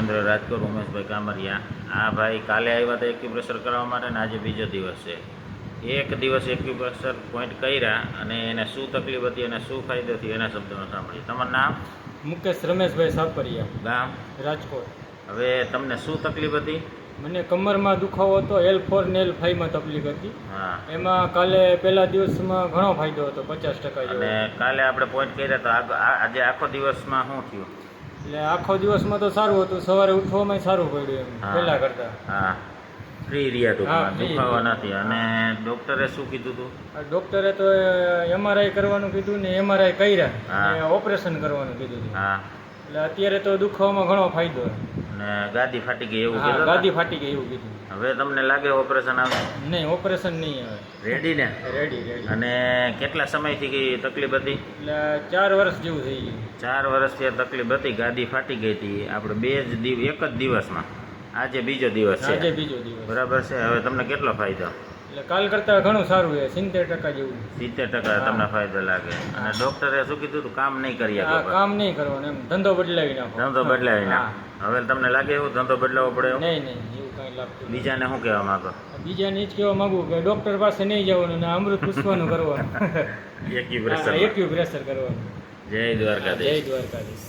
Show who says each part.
Speaker 1: કેન્દ્ર રાજકોટ ઉમેશભાઈ કામરિયા. આ ભાઈ કાલે આવ્યા હતા એક્યુપ્રેશર કરવા માટે ને આજે બીજો દિવસ છે. એક દિવસ એક્યુપ્રેશર પોઈન્ટ કર્યા અને એને શું તકલીફ હતી અને શું ફાયદો થયો એના શબ્દોમાં સાંભળીએ તમારું નામ?
Speaker 2: મુકેશ રમેશભાઈ સાપરિયા.
Speaker 1: ગામ?
Speaker 2: રાજકોટ.
Speaker 1: હવે તમને શું તકલીફ હતી?
Speaker 2: મને કમરમાં દુખાવો હતો એલ ફોર ને એલ ફાઈવમાં તકલીફ હતી.
Speaker 1: હા.
Speaker 2: એમાં કાલે પહેલા દિવસમાં ઘણો ફાયદો હતો પચાસ ટકા
Speaker 1: કાલે આપણે પોઈન્ટ કર્યા તો આજે આખો દિવસમાં શું થયું?
Speaker 2: એટલે આખો દિવસમાં તો સારું હતું. સવારે ઉઠવામાં સારું પડ્યું એમ પહેલા કરતા.
Speaker 1: હા. ફ્રી રહ્યા ટૂંકમાં દુખાવા નથી. અને ડોક્ટરે શું કીધું હતું
Speaker 2: ડોક્ટરે તો એમઆરઆઈ કરવાનું કીધું ને એમઆરઆઈ કર્યા. અને ઓપરેશન કરવાનું કીધું હતું. એટલે અત્યારે તો દુખાવામાં ઘણો ફાયદો.
Speaker 1: અને ગાદી ફાટી ગઈ એવું
Speaker 2: હા
Speaker 1: કીધું
Speaker 2: ગાદી ફાટી ગઈ એવું કીધું.
Speaker 1: હવે તમને લાગે ઓપરેશન આવે?
Speaker 2: નહીં ઓપરેશન નહીં આવે.
Speaker 1: રેડી ને?
Speaker 2: રેડી રેડી
Speaker 1: અને કેટલા સમયથી કઈ તકલીફ હતી?
Speaker 2: એટલે ચાર વર્ષ જેવું થઈ ગયું.
Speaker 1: ચાર વર્ષથી આ તકલીફ હતી ગાદી ફાટી ગઈ હતી. આપણે બે જ દિવ એક જ દિવસમાં. આજે બીજો દિવસ
Speaker 2: આજે
Speaker 1: છે
Speaker 2: બીજો દિવસ.
Speaker 1: બરાબર છે? હવે તમને કેટલો ફાયદો?
Speaker 2: એટલે કાલ કરતાં ઘણું સારું છે સિત્તેર ટકા જેવું.
Speaker 1: સિત્તેર ટકા તમને ફાયદો લાગે. અને ડોક્ટરે શું કીધું કામ નહીં કરી
Speaker 2: કામ નહીં કરવાનું એમ. ધંધો બદલાવી નાખો.
Speaker 1: ધંધો બદલાવી. નાખ. હવે તમને લાગે એવું ધંધો બદલાવો પડે
Speaker 2: નહીં નહીં એવું કાંઈ લાગતું
Speaker 1: બીજાને શું કહેવા માંગો?
Speaker 2: બીજાને એ જ કહેવા માંગુ કે ડૉક્ટર પાસે નહીં જવાનું ને અમૃત પૂછવાનું કરવાનું.
Speaker 1: એક્યુપ્રેશર
Speaker 2: એક્યુપ્રેશર એક્યુ પ્રેશર કરવાનું.
Speaker 1: જય
Speaker 2: જય
Speaker 1: દ્વારકાધીશ
Speaker 2: દ્વારકાધીશ.